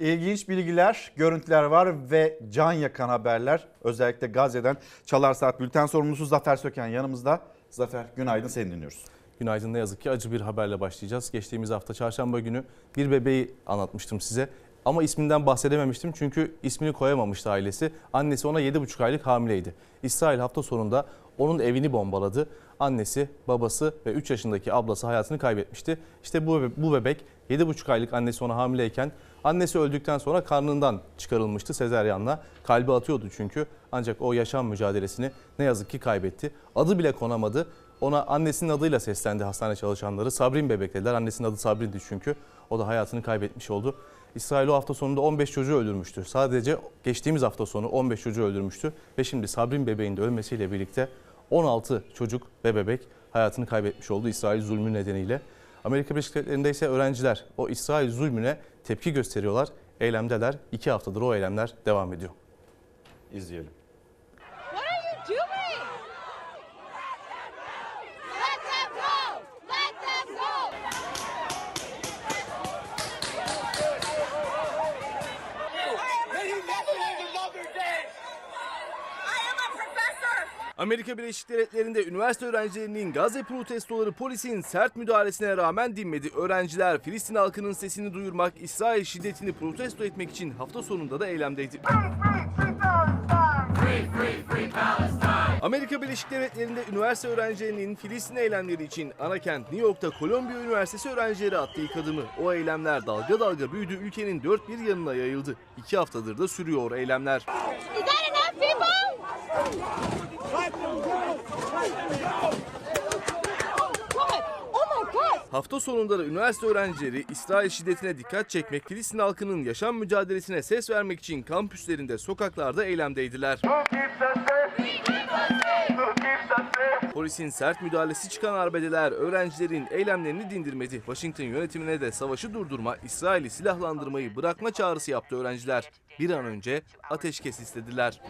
İlginç bilgiler, görüntüler var ve can yakan haberler. Özellikle Gazze'den Çalar Saat Bülten sorumlusu Zafer Söken yanımızda. Zafer günaydın seni dinliyoruz. Günaydın ne yazık ki acı bir haberle başlayacağız. Geçtiğimiz hafta çarşamba günü bir bebeği anlatmıştım size. Ama isminden bahsedememiştim çünkü ismini koyamamıştı ailesi. Annesi ona 7,5 aylık hamileydi. İsrail hafta sonunda onun evini bombaladı. Annesi, babası ve 3 yaşındaki ablası hayatını kaybetmişti. İşte bu, bu bebek 7,5 aylık annesi ona hamileyken annesi öldükten sonra karnından çıkarılmıştı sezeryanla. Kalbi atıyordu çünkü ancak o yaşam mücadelesini ne yazık ki kaybetti. Adı bile konamadı. Ona annesinin adıyla seslendi hastane çalışanları. Sabrin bebek dediler. Annesinin adı Sabrin'di çünkü. O da hayatını kaybetmiş oldu. İsrail o hafta sonunda 15 çocuğu öldürmüştü. Sadece geçtiğimiz hafta sonu 15 çocuğu öldürmüştü. Ve şimdi Sabrin bebeğin de ölmesiyle birlikte 16 çocuk ve bebek hayatını kaybetmiş oldu İsrail zulmü nedeniyle. Amerika Birleşik Devletleri'nde ise öğrenciler o İsrail zulmüne tepki gösteriyorlar. Eylemdeler. İki haftadır o eylemler devam ediyor. İzleyelim. Amerika Birleşik Devletleri'nde üniversite öğrencilerinin Gazze protestoları polisin sert müdahalesine rağmen dinmedi. Öğrenciler Filistin halkının sesini duyurmak, İsrail şiddetini protesto etmek için hafta sonunda da eylemdeydi. Amerika Birleşik Devletleri'nde üniversite öğrencilerinin Filistin eylemleri için ana kent New York'ta Kolombiya Üniversitesi öğrencileri attı ilk adımı. O eylemler dalga dalga büyüdü, ülkenin dört bir yanına yayıldı. İki haftadır da sürüyor eylemler. Is that enough? Hafta sonunda da üniversite öğrencileri İsrail şiddetine dikkat çekmek, Filistin halkının yaşam mücadelesine ses vermek için kampüslerinde, sokaklarda eylemdeydiler. Polisin sert müdahalesi çıkan arbedeler öğrencilerin eylemlerini dindirmedi. Washington yönetimine de savaşı durdurma, İsrail'i silahlandırmayı bırakma çağrısı yaptı öğrenciler. Bir an önce ateşkes istediler.